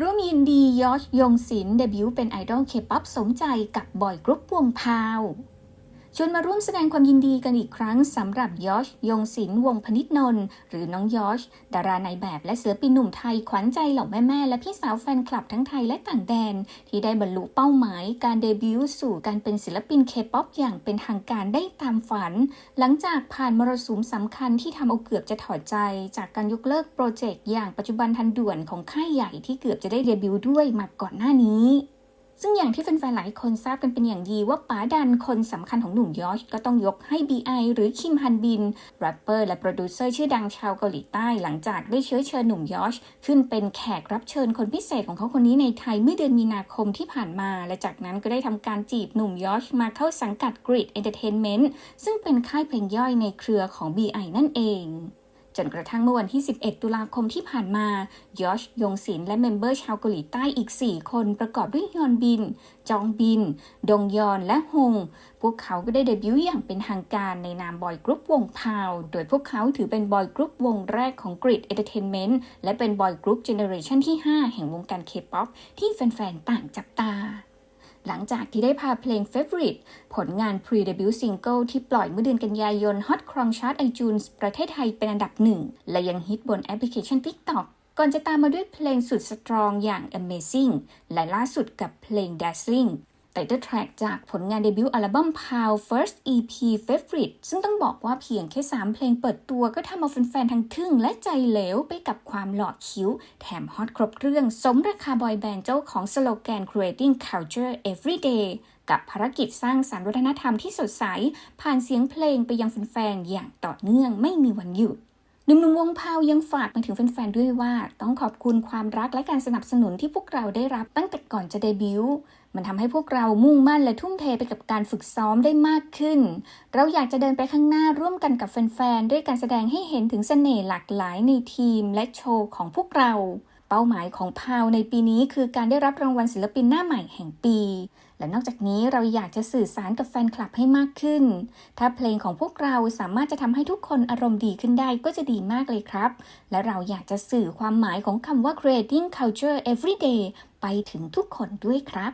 ร่วมยินดียอชยงศิลป์เดบิวต์เป็นไอดอลเคป๊อปสมใจกับบอยกรุ๊ปวงพาว ชวนมาร่วมแสดงความยินดีกันอีกครั้งสำหรับยอชยงศิลป์วงพนิษนนท์หรือน้องยอชดาราในายแบบและศิลปินหนุ่มไทยขวัญใจเหล่าแม่ๆและพี่สาวแฟนคลับทั้งไทยและต่างแดน ที่ได้บรรลุเป้าหมาย การเดบิวต์สู่การเป็นศิลปินเคป๊อปอย่างเป็นทางการได้ตามฝัน หลังจากผ่านมรสุมสำคัญที่ทำเอาเกือบจะถอดใจ จากการยกเลิกโปรเจกต์อย่างปัจจุบันทันด่วนของค่ายใหญ่ที่เกือบจะได้เดบิวต์ด้วยมาก่อนหน้านี้ ซึ่งอย่างที่แฟนๆหลายคนทราบกันเป็นอย่างดีว่าป๋าดันคนสำคัญของหนุ่มยอชก็ต้องยกให้ BI หรือคิมฮันบินแรปเปอร์และโปรดิวเซอร์ชื่อดังชาวเกาหลีใต้หลังจากได้เชื้อเชิญหนุ่มยอชขึ้นเป็นแขกรับเชิญคนพิเศษของเขาคนนี้ในไทยเมื่อเดือนมีนาคมที่ผ่านมา และจากนั้นก็ได้ทำการจีบหนุ่มยอชมาเข้าสังกัด Grid Entertainment ซึ่งเป็นค่ายเพลงย่อยในเครือของ BI นั่นเอง จนกระทั่งเมื่อวันที่ 11 ตุลาคมที่ผ่านมายอชยงศิลและเมมเบอร์ชาวเกาหลีใต้อีก 4 คนประกอบด้วยยอนบิน จองบิน ดงยอนและฮง พวกเขาก็ได้เดบิวต์อย่างเป็นทางการในนามบอยกรุ๊ปวงพาว โดยพวกเขาถือเป็นบอยกรุ๊ปวงแรกของ Grid Entertainment และเป็นบอยกรุ๊ปเจเนอเรชันที่ 5 แห่งวงการเคป๊อปที่แฟนๆต่างจับตา หลังจากที่ได้พาเพลง Favorite ผลงาน Pre-Debut Single ที่ปล่อยเมื่อเดือนกันยายนฮอตครองชาร์ตไอจูนประเทศไทยเป็นอันดับหนึ่ง และยังฮิตบนแอปพลิเคชัน TikTok ก่อนจะตามมาด้วยเพลงสุดสตรองอย่าง Amazing และล่าสุดกับเพลง Dazzling ไตเติลแทร็กจากผลงานเดบิวต์อัลบั้ม Pow First EP Favorite ซึ่งต้องบอกว่าเพียงแค่ 3 เพลงเปิดตัวก็ทำเอาแฟนๆ ทั้งทึ่งและใจเหลวไปกับความหล่อคิ้ว แถมฮอตครบเครื่อง สมราคาบอยแบนด์เจ้าของสโลแกน Creating Culture Every Day กับภารกิจสร้างสรรค์วัฒนธรรมที่สดใส ผ่านเสียงเพลงไปยังแฟนๆ อย่างต่อเนื่องไม่มีวันหยุด หนุ่มๆวงพาวยังฝากมาถึงแฟนๆด้วยว่า ต้องขอบคุณความรักและการสนับสนุนที่พวกเราได้รับตั้งแต่ก่อนจะเดบิวต์มันทำให้พวกเรามุ่งมั่นและทุ่มเทไปกับการฝึกซ้อมได้มากขึ้น เราอยากจะเดินไปข้างหน้าร่วมกันกับแฟนๆด้วยการแสดงให้เห็นถึงเสน่ห์หลากหลายในทีมและโชว์ของพวกเรา เป้าหมายของพาวในปีนี้คือการได้รับรางวัลศิลปินหน้าใหม่แห่งปี และนอกจากนี้เราอยากจะสื่อสารกับแฟนคลับให้มากขึ้น ถ้าเพลงของพวกเราสามารถจะทำให้ทุกคนอารมณ์ดีขึ้นได้ก็จะดีมากเลยครับ และเราอยากจะสื่อความหมายของคำว่า creating culture every day ไปถึงทุกคนด้วยครับ